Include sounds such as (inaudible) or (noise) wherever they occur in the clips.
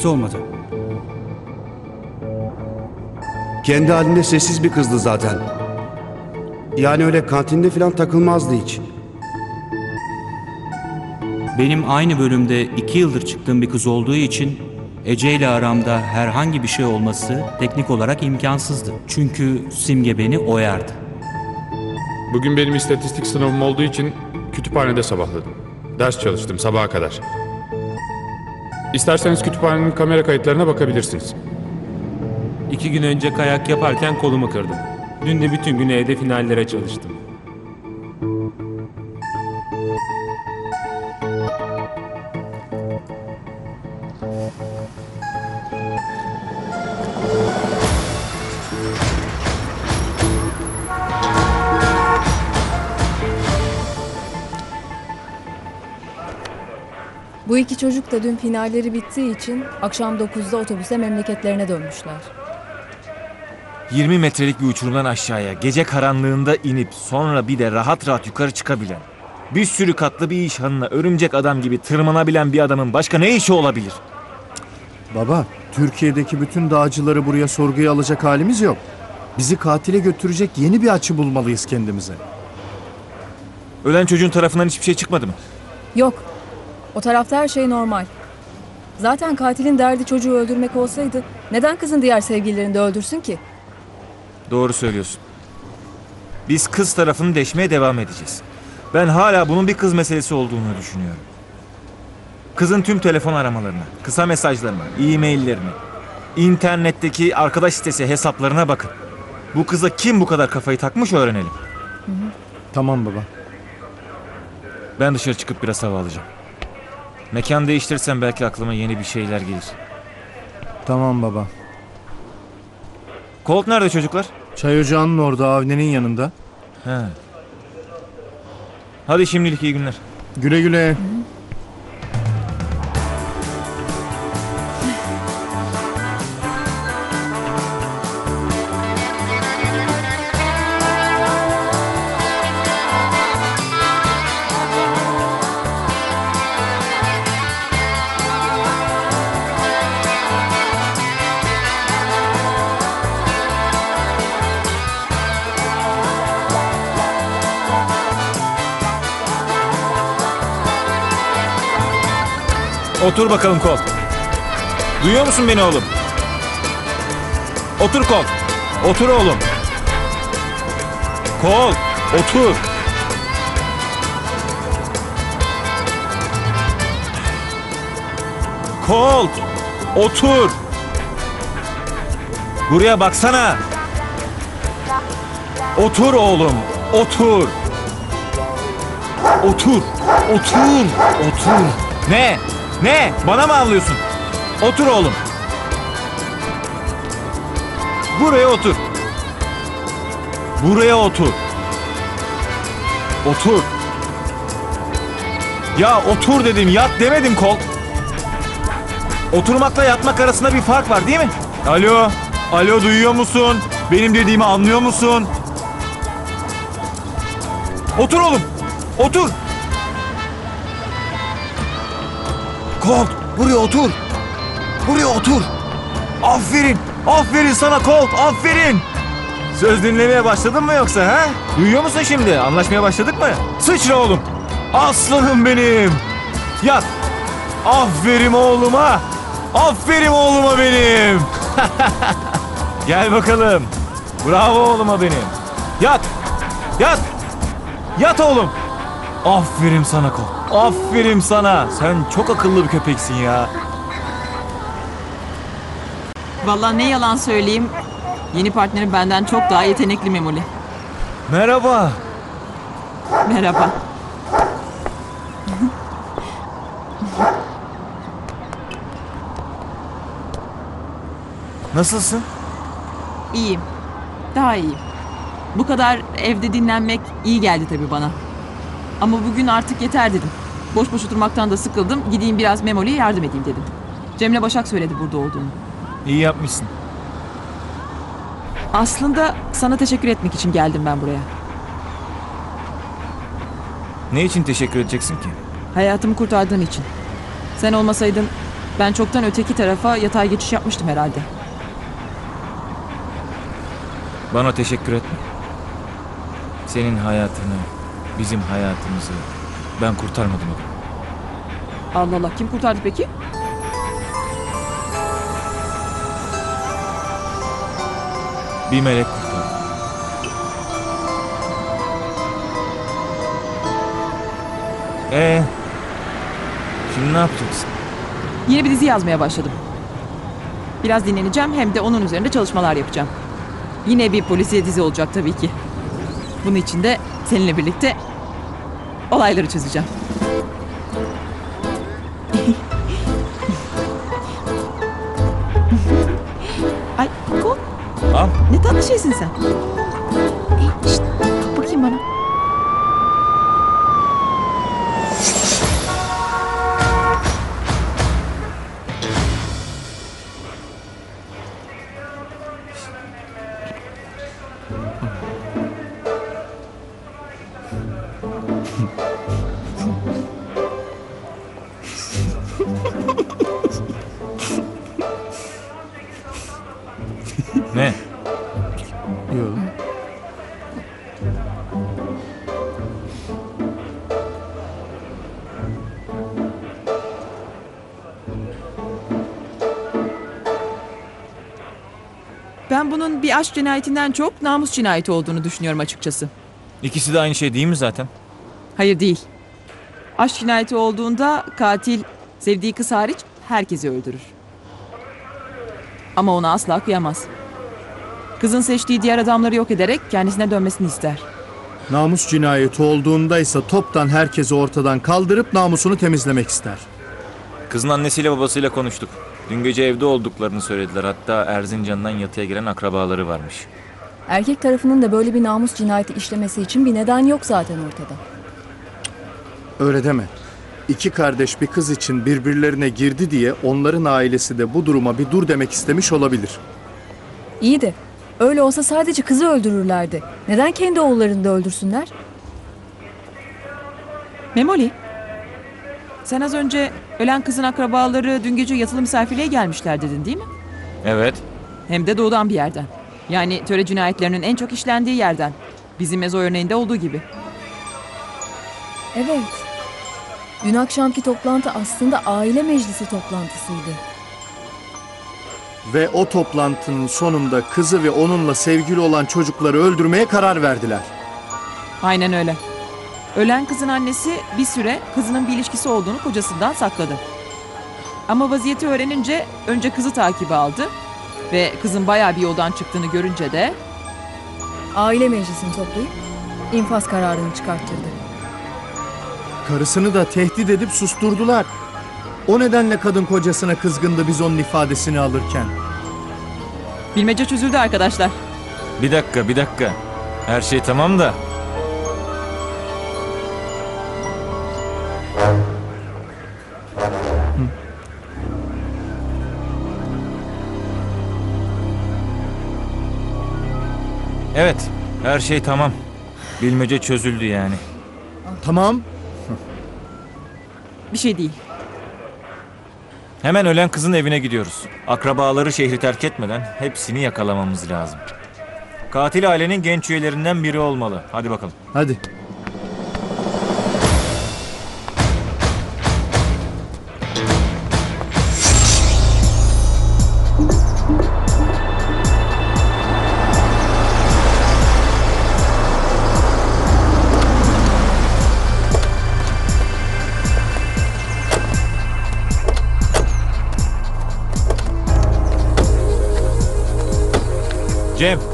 Hiç olmadı. Kendi halinde sessiz bir kızdı zaten. Yani öyle kantinde falan takılmazdı hiç. Benim aynı bölümde iki yıldır çıktığım bir kız olduğu için Ece ile aramda herhangi bir şey olması teknik olarak imkansızdı. Çünkü Simge beni oyardı. Bugün benim istatistik sınavım olduğu için kütüphanede sabahladım. Ders çalıştım sabaha kadar. İsterseniz kütüphanenin kamera kayıtlarına bakabilirsiniz. İki gün önce kayak yaparken kolumu kırdım. Dün de bütün gün evde finallere çalıştım. Bu iki çocuk da dün finalleri bittiği için akşam 9'da otobüse memleketlerine dönmüşler. 20 metrelik bir uçurumdan aşağıya gece karanlığında inip sonra bir de rahat rahat yukarı çıkabilen, bir sürü katlı bir iş hanına örümcek adam gibi tırmanabilen bir adamın başka ne işi olabilir? Baba, Türkiye'deki bütün dağcıları buraya sorguya alacak halimiz yok. Bizi katile götürecek yeni bir açı bulmalıyız kendimize. Ölen çocuğun tarafından hiçbir şey çıkmadı mı? Yok. O tarafta her şey normal. Zaten katilin derdi çocuğu öldürmek olsaydı neden kızın diğer sevgililerini de öldürsün ki? Doğru söylüyorsun. Biz kız tarafını deşmeye devam edeceğiz. Ben hala bunun bir kız meselesi olduğunu düşünüyorum. Kızın tüm telefon aramalarına, kısa mesajlarına, e-maillerine, internetteki arkadaş sitesi hesaplarına bakın. Bu kıza kim bu kadar kafayı takmış öğrenelim. Tamam baba. Ben dışarı çıkıp biraz hava alacağım. Mekan değiştirirsem belki aklıma yeni bir şeyler gelir. Tamam baba. Colt nerede çocuklar? Çay ocağının orada Avni'nin yanında. He. Hadi şimdilik iyi günler. Güle güle. Otur bakalım Colt. Duyuyor musun beni oğlum? Otur Colt. Otur oğlum. Colt, otur. Colt, otur. Buraya baksana. Otur oğlum, otur. Otur, otur, otur. Ne? Ne? Bana mı avlıyorsun? Otur oğlum. Buraya otur. Buraya otur. Otur. Ya otur dedim, yat demedim kol. Oturmakla yatmak arasında bir fark var değil mi? Alo, alo duyuyor musun? Benim dediğimi anlıyor musun? Otur oğlum, otur. Colt buraya otur. Buraya otur. Aferin. Aferin sana Colt. Aferin. Söz dinlemeye başladın mı yoksa ha? Duyuyor musun şimdi? Anlaşmaya başladık mı? Sıçra oğlum. Aslanım benim. Yat. Aferin oğluma. Aferin oğluma benim. (laughs) Gel bakalım. Bravo oğluma benim. Yat. Yat. Yat oğlum. Aferin sana Colt. Aferin sana. Sen çok akıllı bir köpeksin ya. Vallahi ne yalan söyleyeyim. Yeni partnerim benden çok daha yetenekli Memoli. Merhaba. Merhaba. Nasılsın? İyiyim. Daha iyiyim. Bu kadar evde dinlenmek iyi geldi tabii bana. Ama bugün artık yeter dedim. Boş boş oturmaktan da sıkıldım. Gideyim biraz Memoli'ye yardım edeyim dedim. Cemre Başak söyledi burada olduğunu. İyi yapmışsın. Aslında sana teşekkür etmek için geldim ben buraya. Ne için teşekkür edeceksin ki? Hayatımı kurtardığın için. Sen olmasaydın Ben çoktan öteki tarafa yatay geçiş yapmıştım herhalde. Bana teşekkür etme. Senin hayatını, bizim hayatımızı ben kurtarmadım oğlum. Allah Allah kim kurtardı peki? Bir melek kurtardı. Ee, şimdi ne yapacaksın? Yeni bir dizi yazmaya başladım. Biraz dinleneceğim hem de onun üzerinde çalışmalar yapacağım. Yine bir polisiye dizi olacak tabii ki. Bunun için de seninle birlikte olayları çözeceğim. Ay Kol, Al. ne tatlı şeysin sen. Ey, şşt, bak bakayım bana. Ne? Yok. Ben bunun bir aşk cinayetinden çok namus cinayeti olduğunu düşünüyorum açıkçası. İkisi de aynı şey değil mi zaten? Hayır değil. Aşk cinayeti olduğunda katil sevdiği kız hariç herkesi öldürür. Ama ona asla kıyamaz. Kızın seçtiği diğer adamları yok ederek kendisine dönmesini ister. Namus cinayeti olduğunda ise toptan herkesi ortadan kaldırıp namusunu temizlemek ister. Kızın annesiyle babasıyla konuştuk. Dün gece evde olduklarını söylediler. Hatta Erzincan'dan yatıya giren akrabaları varmış. Erkek tarafının da böyle bir namus cinayeti işlemesi için bir neden yok zaten ortada. Öyle deme. İki kardeş bir kız için birbirlerine girdi diye onların ailesi de bu duruma bir dur demek istemiş olabilir. İyi de öyle olsa sadece kızı öldürürlerdi. Neden kendi oğullarını da öldürsünler? Memoli. Sen az önce ölen kızın akrabaları dün gece yatılı misafirliğe gelmişler dedin değil mi? Evet. Hem de doğudan bir yerden. Yani töre cinayetlerinin en çok işlendiği yerden. Bizim mezo örneğinde olduğu gibi. Evet. Dün akşamki toplantı aslında aile meclisi toplantısıydı. Ve o toplantının sonunda kızı ve onunla sevgili olan çocukları öldürmeye karar verdiler. Aynen öyle. Ölen kızın annesi bir süre kızının bir ilişkisi olduğunu kocasından sakladı. Ama vaziyeti öğrenince önce kızı takibe aldı ve kızın bayağı bir yoldan çıktığını görünce de Aile meclisini toplayıp infaz kararını çıkarttırdı. Karısını da tehdit edip susturdular. O nedenle kadın kocasına kızgındı biz onun ifadesini alırken. bilmece çözüldü arkadaşlar. Bir dakika, bir dakika. Her şey tamam da. Evet, her şey tamam. Bilmece çözüldü yani. Tamam. Bir şey değil. Hemen ölen kızın evine gidiyoruz. Akrabaları şehri terk etmeden hepsini yakalamamız lazım. Katil ailenin genç üyelerinden biri olmalı. Hadi bakalım. Hadi.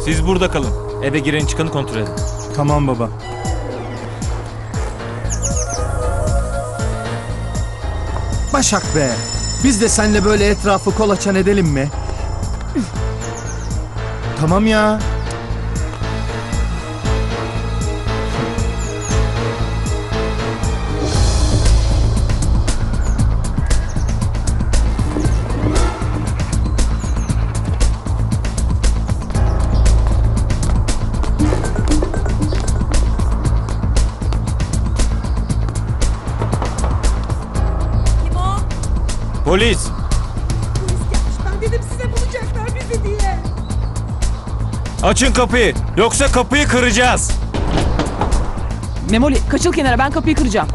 Siz burada kalın. Eve giren çıkanı kontrol edin. Tamam baba. Başak be. Biz de seninle böyle etrafı kolaçan edelim mi? tamam ya. Polis! Polis gelmiş. Ben dedim size bulacaklar bizi diye. Açın kapıyı. Yoksa kapıyı kıracağız. Memoli kaçıl kenara ben kapıyı kıracağım.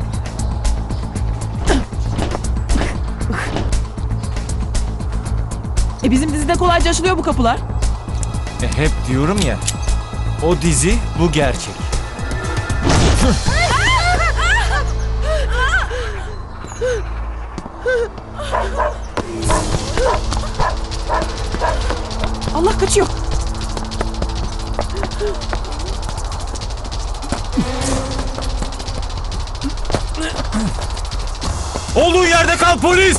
E bizim dizide kolayca açılıyor bu kapılar. E hep diyorum ya. O dizi bu gerçek. Allah kaçıyor. Olduğun yerde kal polis.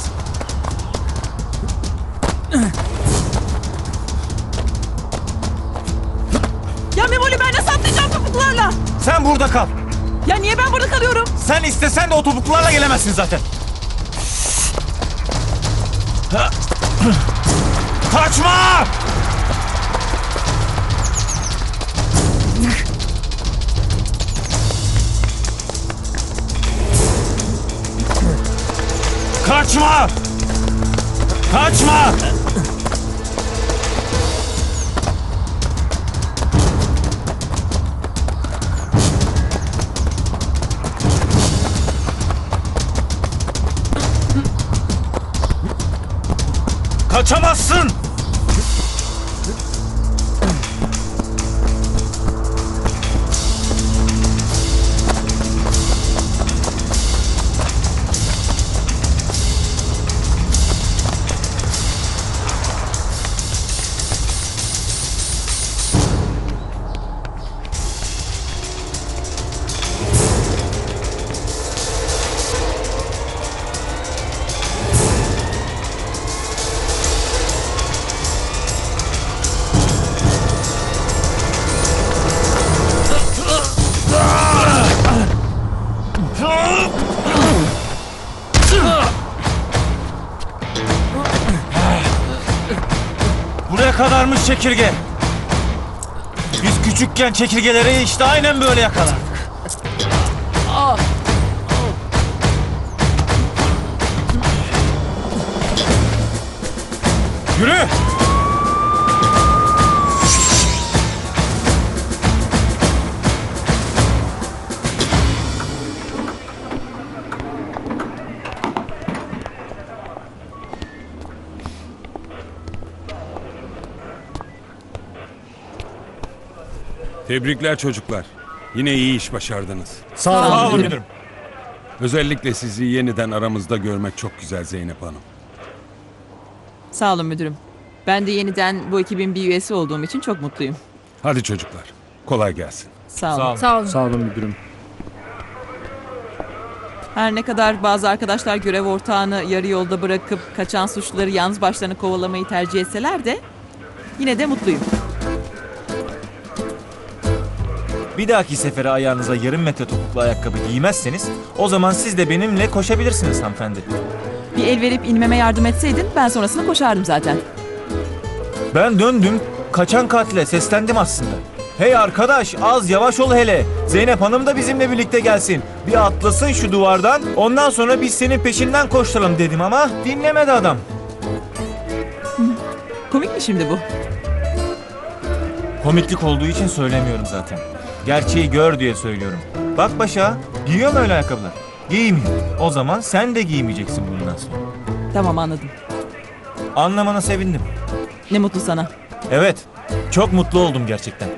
Ya Memoli ben nasıl atlayacağım topuklarla? Sen burada kal. Ya niye ben burada kalıyorum? Sen istesen de o topuklarla gelemezsin zaten. Kaçma! Kaçma! Kaçma! Kaçamazsın! Buraya kadarmış çekirge. Biz küçükken çekirgeleri işte aynen böyle yakalardık. Yürü! Tebrikler çocuklar. Yine iyi iş başardınız. Sağ olun. Sağ olun müdürüm. Özellikle sizi yeniden aramızda görmek çok güzel Zeynep Hanım. Sağ olun müdürüm. Ben de yeniden bu ekibin bir üyesi olduğum için çok mutluyum. Hadi çocuklar. Kolay gelsin. Sağ olun. Sağ olun. Sağ olun. Sağ olun müdürüm. Her ne kadar bazı arkadaşlar görev ortağını yarı yolda bırakıp kaçan suçluları yalnız başlarına kovalamayı tercih etseler de yine de mutluyum. Bir dahaki sefere ayağınıza yarım metre topuklu ayakkabı giymezseniz o zaman siz de benimle koşabilirsiniz hanımefendi. Bir el verip inmeme yardım etseydin ben sonrasında koşardım zaten. Ben döndüm, kaçan katile seslendim aslında. Hey arkadaş az yavaş ol hele. Zeynep Hanım da bizimle birlikte gelsin. Bir atlasın şu duvardan. Ondan sonra biz senin peşinden koşturalım dedim ama dinlemedi adam. Komik mi şimdi bu? Komiklik olduğu için söylemiyorum zaten. Gerçeği gör diye söylüyorum. Bak başa, giyiyor mu öyle ayakkabılar? Giymiyor. O zaman sen de giymeyeceksin bundan sonra. Tamam anladım. Anlamana sevindim. Ne mutlu sana. Evet, çok mutlu oldum gerçekten.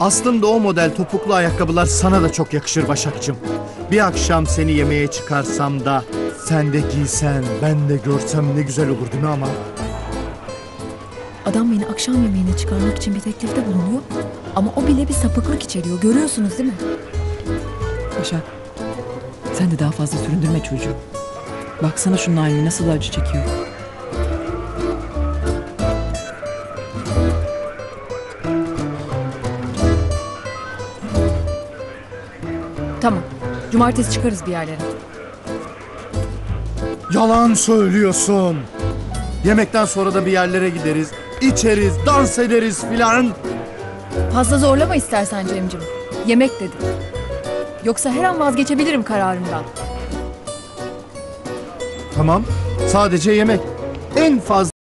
Aslında o model topuklu ayakkabılar sana da çok yakışır Başakçım. Bir akşam seni yemeğe çıkarsam da sen de giysen, ben de görsem ne güzel olur değil mi ama? Adam beni akşam yemeğine çıkarmak için bir teklifte bulunuyor. Ama o bile bir sapıklık içeriyor. Görüyorsunuz değil mi? Başak. Sen de daha fazla süründürme çocuğu. Baksana şunun halini nasıl acı çekiyor. Tamam. Cumartesi çıkarız bir yerlere. Yalan söylüyorsun. Yemekten sonra da bir yerlere gideriz, içeriz, dans ederiz filan. Fazla zorlama istersen Cemcim. Yemek dedim. Yoksa her an vazgeçebilirim kararımdan. Tamam, sadece yemek. En fazla